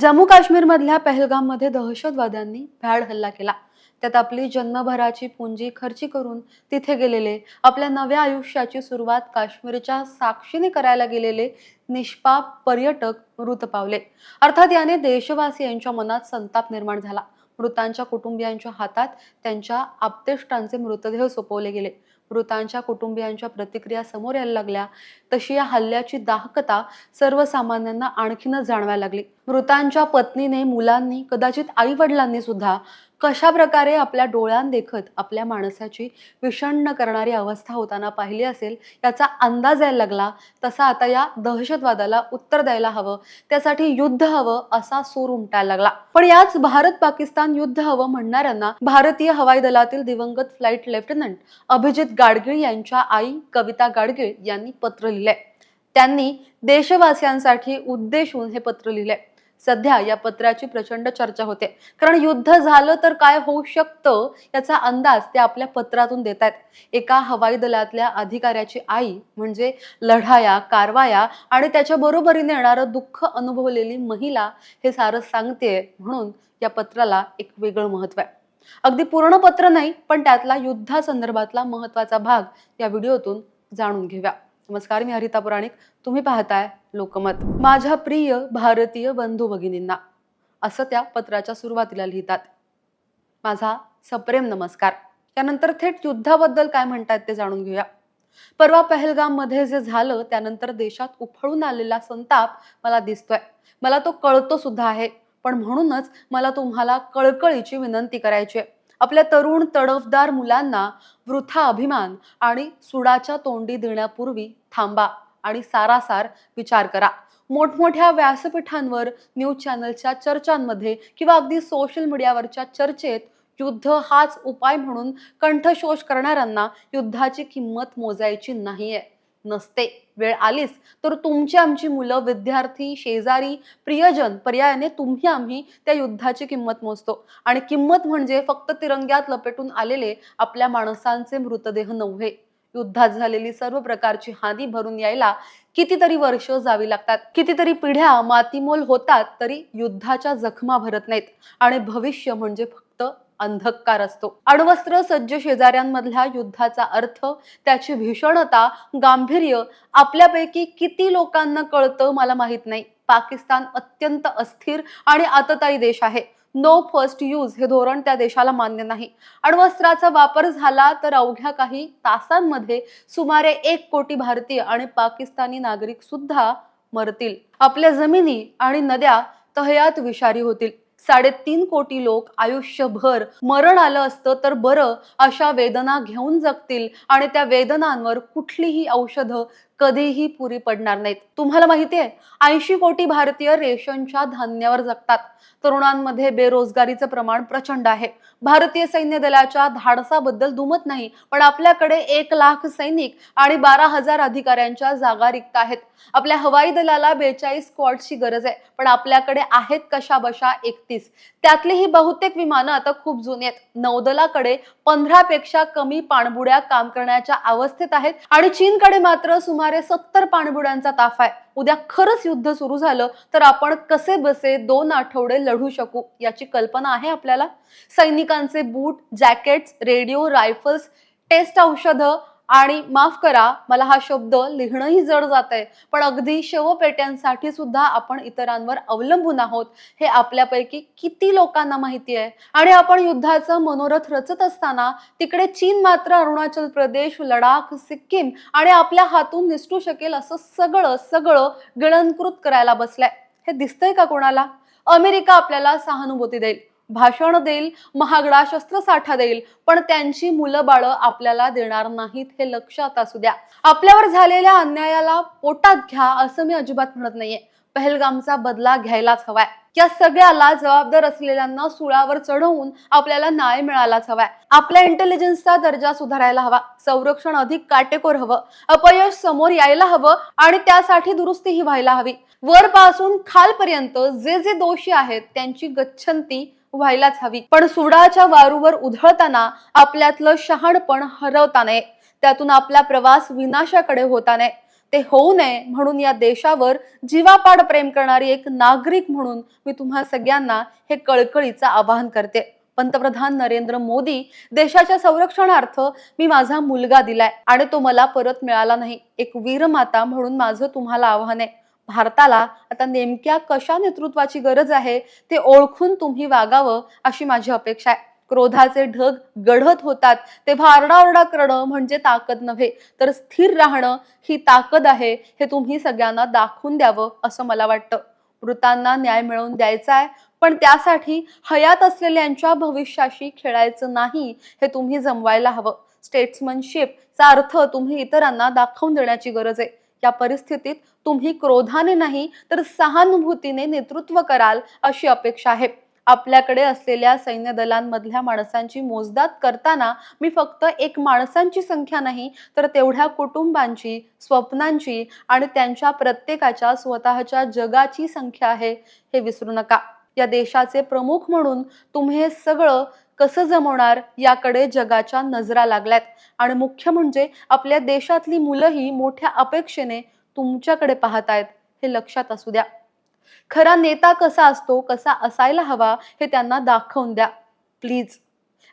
जम्मू काश्मीरमधल्या पहलगाममध्ये दहशतवाद्यांनी भ्याड हल्ला केला. त्यात आपली जन्मभराची पुंजी खर्ची करून तिथे गेलेले आपल्या नव्या आयुष्याची सुरुवात काश्मीरच्या साक्षीने करायला गेलेले निष्पाप पर्यटक मृत पावले. अर्थात याने देशवासियांच्या मनात संताप निर्माण झाला. मृतांच्या कुटुंबियांच्या हातात त्यांच्या आपतेष्टांचे मृतदेह सोपवले गेले. मृतांच्या कुटुंबियांच्या प्रतिक्रिया समोर यायला लागल्या. तशी या हल्ल्याची दाहकता सर्वसामान्यांना आणखीनच जाणवायला लागली. मृतांच्या पत्नीने मुलांनी कदाचित आई वडिलांनी सुद्धा कशा प्रकारे आपल्या डोळ्यांदेखत आपल्या माणसाची विषण्ण करणारी अवस्था होताना पाहिली असेल याचा अंदाज यायला लागला. तसा आता या दहशतवादाला उत्तर द्यायला हवं. त्यासाठी युद्ध हवं असा सूर उमटायला लागला. पण याच भारत पाकिस्तान युद्ध हवं म्हणणाऱ्यांना भारतीय हवाई दलातील दिवंगत फ्लाईट लेफ्टनंट अभिजित गाडगीळ यांच्या आई कविता गाडगीळ यांनी पत्र लिहिलंय. त्यांनी देशवासियांसाठी उद्देशून हे पत्र लिहिलंय. सध्या या पत्राची प्रचंड चर्चा होते. कारण युद्ध झालं तर काय होऊ शकतं याचा अंदाज ते आपल्या पत्रातून देत आहेत. एका हवाई दलातल्या अधिकाऱ्याची आई म्हणजे लढाया कारवाया आणि त्याच्या बरोबरीने येणारं दुःख अनुभवलेली महिला हे सारं सांगते म्हणून या पत्राला एक वेगळं महत्त्व आहे. अगदी पूर्ण पत्र नाही पण त्यातला युद्धासंदर्भातला महत्त्वाचा भाग या व्हिडिओतून जाणून घेऊया. नमस्कार मी हरिता पुराणिक. तुम्ही पाहताय लोकमत. माझ्या प्रिय भारतीय बंधू भगिनींना असं त्या पत्राच्या सुरुवातीला लिहितात. माझा सप्रेम नमस्कार. त्यानंतर थेट युद्धाबद्दल काय म्हणतात ते जाणून घेऊया. परवा पहलगाममध्ये जे झालं त्यानंतर देशात उफळून आलेला संताप मला दिसतोय. मला तो कळतो सुद्धा आहे. पण म्हणूनच मला तुम्हाला कळकळीची विनंती करायची आहे. आपल्या तरुण तडफदार मुलांना वृथा अभिमान आणि सुडाच्या तोंडी देण्यापूर्वी थांबा आणि सारासार विचार करा. मोठमोठ्या व्यासपीठांवर न्यूज चॅनलच्या चर्चांमध्ये किंवा अगदी सोशल मीडियावरच्या चर्चेत युद्ध हाच उपाय म्हणून कंठशोष करणाऱ्यांना युद्धाची किंमत मोजायची नाहीये. नसते. वेळ आलीच तर तुमची आमची मुलं विद्यार्थी शेजारी प्रियजन पर्यायाने तुम्ही आम्ही त्या युद्धाची किंमत मोजतो. आणि किंमत म्हणजे फक्त तिरंग्यात लपेटून आलेले आपल्या माणसांचे मृतदेह नव्हे. युद्धात झालेली सर्व प्रकारची हानी भरून यायला कितीतरी वर्ष जावी लागतात. कितीतरी पिढ्या मातीमोल होतात तरी युद्धाच्या जखमा भरत नाहीत. आणि भविष्य म्हणजे फक्त अंधकार असतो. अण्वस्त्र सज्ज शेजाऱ्यांमधल्या युद्धाचा अर्थ त्याची भीषणता गांभीर्य आपल्यापैकी किती लोकांना कळतं मला माहीत नाही. पाकिस्तान अत्यंत अस्थिर आणि आतताई देश आहे. नो फर्स्ट यूज हे धोरण त्या देशाला मान्य नाही. अण्वस्त्राचा वापर झाला तर अवघ्या काही तासांमध्ये सुमारे एक कोटी भारतीय आणि पाकिस्तानी नागरिक सुद्धा मरतील. आपल्या जमिनी आणि नद्या तहयात विषारी होतील. साडेतीन कोटी लोक आयुष्यभर मरण आलं असतं तर बरं अशा वेदना घेऊन जगतील आणि त्या वेदनांवर कुठलीही औषधं कधीही पुरी पडणार नाहीत. तुम्हाला माहिती आहे ऐंशी कोटी भारतीय रेशनच्या धान्यावर जगतात. तरुणांमध्ये बेरोजगारीचं प्रमाण प्रचंड आहे. भारतीय सैन्य दलाच्या धाडसाबद्दल दुमत नाही पण आपल्याकडे एक लाख सैनिक आणि बारा हजार अधिकाऱ्यांच्या जागा रिक्त आहेत. आपल्या हवाई दलाला बेचाळीस स्क्वॉडची गरज आहे पण आपल्याकडे आहेत कशा बशा एकतीस. त्यातली ही बहुतेक विमानं आता खूप जुनी आहेत. नौदलाकडे पंधरा पेक्षा कमी पाणबुड्या काम करण्याच्या अवस्थेत आहेत आणि चीनकडे मात्र सुमारे सत्तर पाणबुड्यांचा ताफा आहे. उद्या खरंच युद्ध सुरू झालं तर आपण कसे बसे दोन आठवडे लढू शकू याची कल्पना आहे आपल्याला? सैनिकांचे boot jackets radio rifles test औषधं आणि माफ करा मला हा शब्द लिहिणंही जड जात आहे पण अगदी शवपेट्यांसाठी सुद्धा आपण इतरांवर अवलंबून आहोत. हे आपल्यापैकी किती लोकांना माहिती आहे? आणि आपण युद्धाचं मनोरथ रचत असताना तिकडे चीन मात्र अरुणाचल प्रदेश लडाख सिक्कीम आणि आपल्या हातून निसटू शकेल असं सगळं सगळं गिळंकृत करायला बसलाय. हे दिसतंय का कोणाला? अमेरिका आपल्याला सहानुभूती देईल. भाषण देईल महागडा शस्त्रसाठा देईल पण त्यांची मुलं बाळं आपल्याला देणार नाहीत हे लक्षात असू द्या. आपल्यावर झालेल्या अन्यायाला पोटात घ्या असं मी अजिबात म्हणत नाहीये. पहलगामचा बदला घ्यायलाच हवाय. या सगळ्याला जबाबदार असलेल्यांना सुळावर चढवून आपल्याला न्याय मिळालाच हवाय. आपल्या इंटेलिजन्सचा दर्जा सुधारायला हवा. संरक्षण अधिक काटेकोर हवं. अपयश समोर यायला हवं आणि त्यासाठी दुरुस्तीही व्हायला हवी. वरपासून खालपर्यंत जे जे दोषी आहेत त्यांची गच्छंती व्हायलाच हवी. पण सुडाच्या वारूवर उधळताना आपल्यातलं शहाणपण हरवता नये. त्यातून आपला प्रवास विनाशाकडे होता नये. ते होऊ नये म्हणून या देशावर जीवापाड प्रेम करणारी एक नागरिक म्हणून मी तुम्हा सगळ्यांना हे कळकळीचं आवाहन करते. पंतप्रधान नरेंद्र मोदी देशाच्या संरक्षणार्थ मी माझा मुलगा दिलाय आणि तो मला परत मिळाला नाही. एक वीरमाता म्हणून माझं तुम्हाला आव्हान आहे. भारताला आता नेमक्या कशा नेतृत्वाची गरज आहे ते ओळखून तुम्ही वागावं अशी माझी अपेक्षा आहे. क्रोधाचे ढग गढत होतात तेव्हा आरडाओरडा करणं म्हणजे ताकद नव्हे तर स्थिर राहणं ही ताकद आहे हे तुम्ही सगळ्यांना दाखवून द्यावं असं मला वाटतं. मृतांना न्याय मिळवून द्यायचा आहे पण त्यासाठी हयात असलेल्यांच्या भविष्याशी खेळायचं नाही हे तुम्ही जमवायला हवं. स्टेट्समनशिपचा अर्थ तुम्ही इतरांना दाखवून देण्याची गरज आहे. या परिस्थितीत तुम्ही क्रोधाने नाही तर सहानुभूतीने नेतृत्व कराल अशी अपेक्षा आहे. आपल्याकडे असलेल्या सैन्य दलांमधल्या माणसांची मोजदाद करताना मी फक्त एक माणसांची संख्या नाही तर तेवढ्या कुटुंबांची स्वप्नांची आणि त्यांच्या प्रत्येकाच्या स्वतःच्या जगाची संख्या आहे. हे विसरू नका. या देशाचे प्रमुख म्हणून तुम्ही हे सगळं कसं जमवणार याकडे जगाच्या नजरा लागल्यात. आणि मुख्य म्हणजे आपल्या देशातली मुलंही मोठ्या अपेक्षेने तुमच्याकडे पाहत आहेत हे लक्षात असू द्या. खरा नेता कसा असतो कसा असायला हवा हे त्यांना दाखवून द्या प्लीज.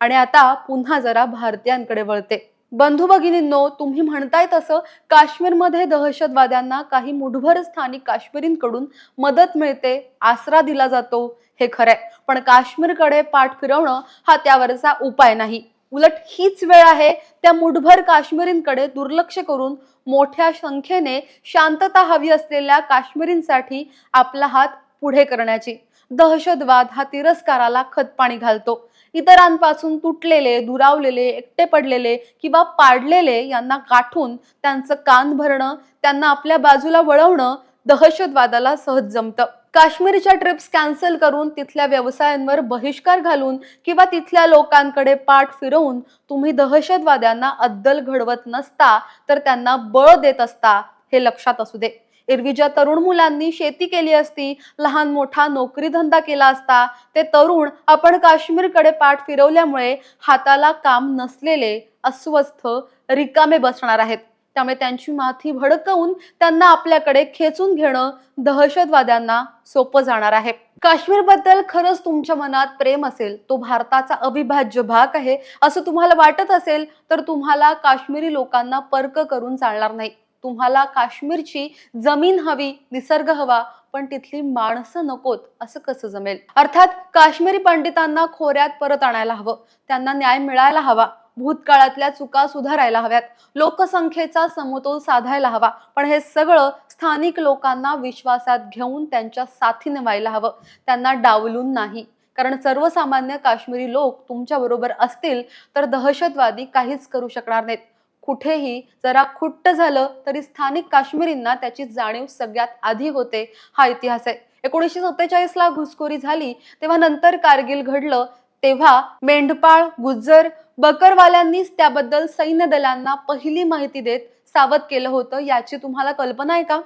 आणि आता पुन्हा जरा भारतीयांकडे वळते. बंधू भगिनींनो तुम्ही म्हणताय तसं काश्मीरमध्ये दहशतवाद्यांना काही मुठभर स्थानिक काश्मीरींकडून मदत मिळते आसरा दिला जातो हे खरंय. पण काश्मीरकडे पाठ फिरवणं हा त्यावरचा उपाय नाही. उलट हीच वेळ आहे त्या मुठभर काश्मीरींकडे दुर्लक्ष करून मोठ्या संख्येने शांतता हवी असलेल्या काश्मीरींसाठी आपला हात पुढे करण्याची. दहशतवाद हा तिरस्काराला खतपाणी घालतो. इतरांपासून तुटलेले दुरावलेले एकटे पडलेले किंवा पाडलेले यांना गाठून त्यांचं कान भरणं त्यांना आपल्या बाजूला वळवणं दहशतवादाला सहज जमतं. काश्मीरच्या ट्रिप्स कॅन्सल करून तिथल्या व्यवसायांवर बहिष्कार घालून किंवा तिथल्या लोकांकडे पाठ फिरवून तुम्ही दहशतवाद्यांना अद्दल घडवत नसता तर त्यांना बळ देत असता हे लक्षात असू दे. एरवी ज्या तरुण मुलांनी शेती केली असती लहान मोठा नोकरी धंदा केला असता ते तरुण आपण काश्मीरकडे पाठ फिरवल्यामुळे हाताला काम नसलेले अस्वस्थ रिकामे बसणार आहेत. त्यामुळे त्यांची माथी भडकवून त्यांना आपल्याकडे खेचून घेणं दहशतवाद्यांना सोपं जाणार आहे. काश्मीरबद्दल खरंच तुमच्या मनात प्रेम असेल तो भारताचा अविभाज्य भाग आहे असं तुम्हाला वाटत असेल तर तुम्हाला काश्मीरी लोकांना पर्क करून चालणार नाही. तुम्हाला काश्मीरची जमीन हवी निसर्ग हवा पण तिथली माणसं नकोत असं कसं जमेल? अर्थात काश्मीरी पंडितांना खोऱ्यात परत आणायला हवं. त्यांना न्याय मिळायला हवा. भूतकाळातल्या चुका सुधारायला हव्यात. लोकसंख्येचा समतोल साधायला हवा. पण हे सगळं स्थानिक लोकांना विश्वासात घेऊन त्यांच्या साथीने व्हायला हवं. त्यांना डावलून नाही. कारण सर्वसामान्य काश्मीरी लोक तुमच्या बरोबर असतील तर दहशतवादी काहीच करू शकणार नाहीत. कुठेही जरा खुट्ट झालं तरी स्थानिक काश्मीरींना त्याची जाणीव सगळ्यात आधी होते. हा इतिहास आहे. एकोणीसशे सत्तेचाळीस ला घुसखोरी झाली तेव्हा नंतर कारगिल घडलं तेव्हा मेंढपाळ गुज्जर बकरवाल्यांनीच त्याबद्दल सैन्य दलांना पहिली माहिती देत सावध केलं होतं याची तुम्हाला कल्पना आहे का?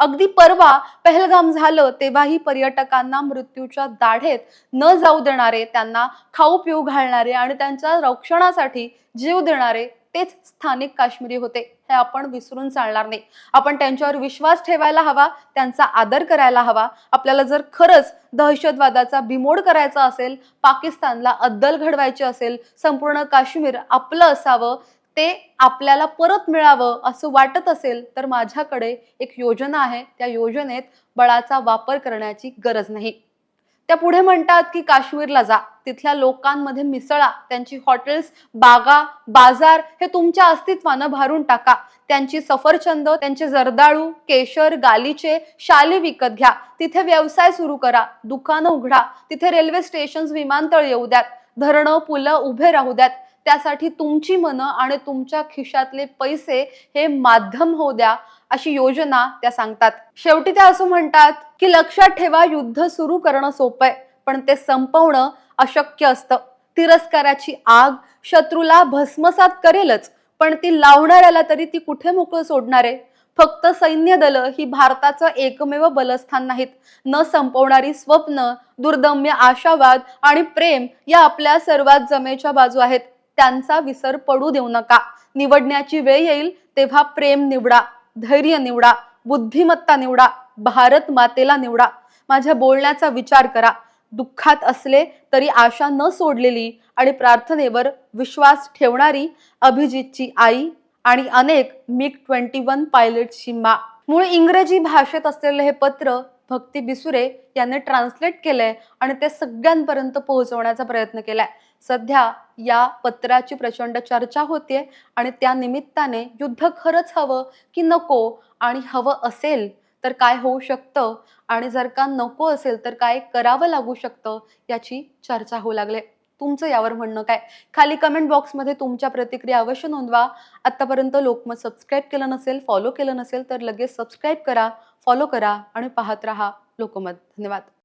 अगदी परवा पहलगाम झालं तेव्हाही पर्यटकांना मृत्यूच्या दाढेत न जाऊ देणारे त्यांना खाऊ पिऊ घालणारे आणि त्यांच्या रक्षणासाठी जीव देणारे तेच स्थानिक काश्मीरी होते. हे आपण विसरून चालणार नाही. आपण त्यांच्यावर विश्वास ठेवायला हवा त्यांचा आदर करायला हवा. आपल्याला जर खरंच दहशतवादाचा बिमोड करायचा असेल पाकिस्तानला अद्दल घडवायची असेल संपूर्ण काश्मीर आपलं असावं ते आपल्याला परत मिळावं असं वाटत असेल तर माझ्याकडे एक योजना आहे. त्या योजनेत बळाचा वापर करण्याची गरज नाही. त्या पुढे म्हणतात की काश्मीरला जा. तिथल्या लोकांमध्ये मिसळा. त्यांची हॉटेल्स बागा बाजार हे तुमच्या अस्तित्वानं भारून टाका. त्यांची सफरचंद त्यांचे जर्दाळू केशर गालीचे शाली विकत घ्या. तिथे व्यवसाय सुरू करा. दुकानं उघडा. तिथे रेल्वे स्टेशन विमानतळ येऊ द्यात. धरणं पुलं उभे राहू द्यात. त्यासाठी तुमची मनं आणि तुमच्या खिशातले पैसे हे माध्यम होऊ द्या अशी योजना त्या सांगतात. शेवटी त्या असं म्हणतात की लक्षात ठेवा युद्ध सुरू करणं सोपं आहे. पण ते संपवणं अशक्य असतं. तिरस्काराची आग शत्रूला भस्मसात करेलच पण ती लावणाऱ्याला तरी ती कुठे मोकळं सोडणार? आहे फक्त सैन्य दल ही भारताचं एकमेव बलस्थान नाहीत. न संपवणारी स्वप्न दुर्दम्य आशावाद आणि प्रेम या आपल्या सर्वात जमेच्या बाजू आहेत. त्यांचा विसर पडू देऊ नका. निवडण्याची वेळ येईल तेव्हा प्रेम निवडा धैर्य निवडा बुद्धिमत्ता निवडा भारत मातेला निवडा. माझ्या बोलण्याचा विचार करा. दुःखात असले तरी आशा न सोडलेली आणि प्रार्थनेवर विश्वास ठेवणारी अभिजितची आई आणि अनेक मिग ट्वेंटी वन पायलटची मा. मूळ इंग्रजी भाषेत असलेले हे पत्र भक्ती बिसुरे यांनी ट्रान्सलेट केलंय आणि ते सगळ्यांपर्यंत पोहोचवण्याचा प्रयत्न केलाय. सध्या या पत्राची प्रचंड चर्चा होतीये आणि त्या निमित्ताने युद्ध खरंच हवं की नको आणि हवं असेल तर काय होऊ शकतं? आणि जर का नको असेल तर काय करावं लागू शकतं? याची चर्चा होऊ लागले. तुमचं यावर म्हणणं काय? खाली कमेंट बॉक्समध्ये तुमच्या प्रतिक्रिया अवश्य नोंदवा. आत्तापर्यंत लोकमत सबस्क्राईब केलं नसेल फॉलो केलं नसेल तर लगेच सबस्क्राईब करा फॉलो करा आणि पाहत राहा लोकमत. धन्यवाद.